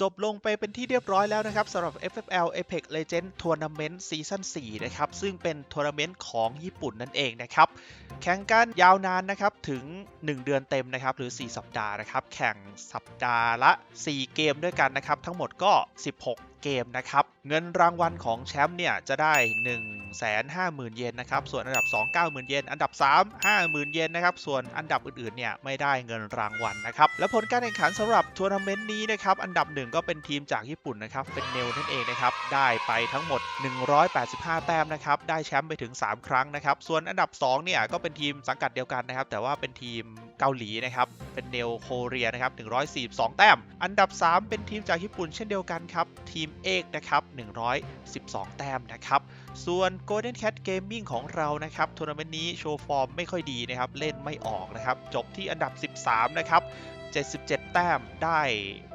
จบลงไปเป็นที่เรียบร้อยแล้วนะครับสำหรับ FFL Apex Legend Tournament Season 4 นะครับ ซึ่งเป็นทัวร์นาเมนต์ของญี่ปุ่นนั่นเองนะครับ แข่งกันยาวนานนะครับ ถึง 1 เดือนเต็มนะครับ หรือ 4 สัปดาห์นะครับ แข่งสัปดาห์ละ 4 เกมด้วยกันนะครับ ทั้งหมดก็ 16 เกมนะครับ เงินรางวัลของแชมป์เนี่ยจะได้ 1 5 0 0 0 0 เยนนะครับ ส่วนอันดับ 2 90,000 เยน อันดับ 3 50,000 เยนนะครับ ส่วนอันดับอื่นๆ เนี่ยไม่ได้เงินรางวัลนะครับ และผลการแข่งขันสำหรับทัวร์นาเมนต์นี้นะครับ อันดับหนึ่งก็เป็นทีมจากญี่ปุ่นนะครับ เป็นเนลนั่นเองนะครับ ได้ไปทั้งหมด 185 แต้มนะครับ ได้แชมป์ไปถึง 3 ครั้งนะครับ ส่วนอันดับ 2 เนี่ยก็เป็นทีมสังกัดเดียวกันนะครับ แต่ว่าเป็นทีมเกาหลีนะครับ เป็นเนลโคเรียนะครับ142 แต้ม อันดับ 3 เป็นทีมจากญี่ปุ่นเช่นเดียวกันครับ ทีมเอกนะครับ112 แต้มนะครับ ส่วน Golden Cat Gaming ของเรานะครับทัวร์นาเมนต์นี้โชว์ฟอร์มไม่ค่อยดีนะครับ เล่นไม่ออกนะครับ จบที่อันดับ 13 นะครับ 77 แต้มได้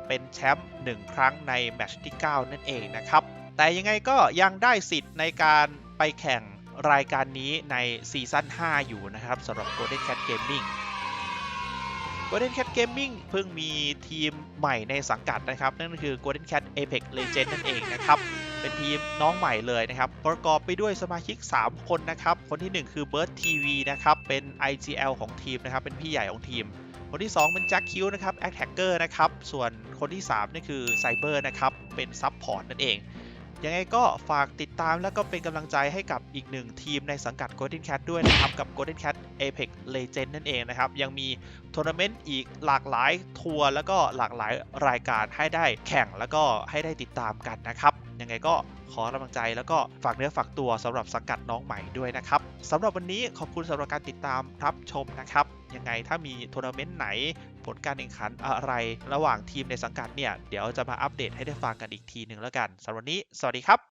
เป็นแชมป์1ครั้งในแมตช์ที่ 9 นั่นเองนะครับ แต่ยังไงก็ยังได้สิทธิ์ในการไปแข่งรายการนี้ในซีซั่น 5 อยู่นะครับสำหรับ Golden Cat Gaming Golden Cat Gaming เพิ่งมีทีมใหม่ในสังกัดนะครับ นั่นก็คือ Golden Cat Apex Legend นั่นเองนะครับ เป็นทีมน้องใหม่เลยนะครับ ประกอบไปด้วยสมาชิก 3 คนนะครับ คนทีหนึ่1 คือ Bird TV นะครับ เป็น IGL ของทีมนะครับ เป็นพี่ใหญ่ของทีม คนที่ 2 เป็นแจ็คคิวนะครับ Attacker นะครับ ส่วนคนที่ 3 นี่คือ Cyber นะครับ เป็นซับพอร์ตนั่นเอง ยังไงก็ฝากติดตามแล้วก็เป็นกำลังใจให้กับอีกหนึ่งทีมในสังกัด Golden Cat ด้วยนะครับ กับ Golden Cat Apex Legend นั่นเองนะครับ ยังมีทัวร์นาเมนต์อีกหลากหลายทัวร์แล้วก็หลากหลายรายการให้ได้แข่งแล้วก็ให้ได้ติดตามกันนะครับ ยังไงก็ขอกำลังใจแล้วก็ฝากเนื้อฝากตัวสำหรับสังกัดน้องใหม่ด้วยนะครับสำหรับวันนี้ขอบคุณสำหรับการติดตามรับชมนะครับยังไงถ้ามีทัวร์นาเมนต์ไหน ผลการแข่งขันอะไรระหว่างทีมในสังกัดเนี่ย เดี๋ยวจะมาอัปเดตให้ได้ฟังกันอีกทีหนึ่งแล้วกันสำหรับวันนี้ สวัสดีครับ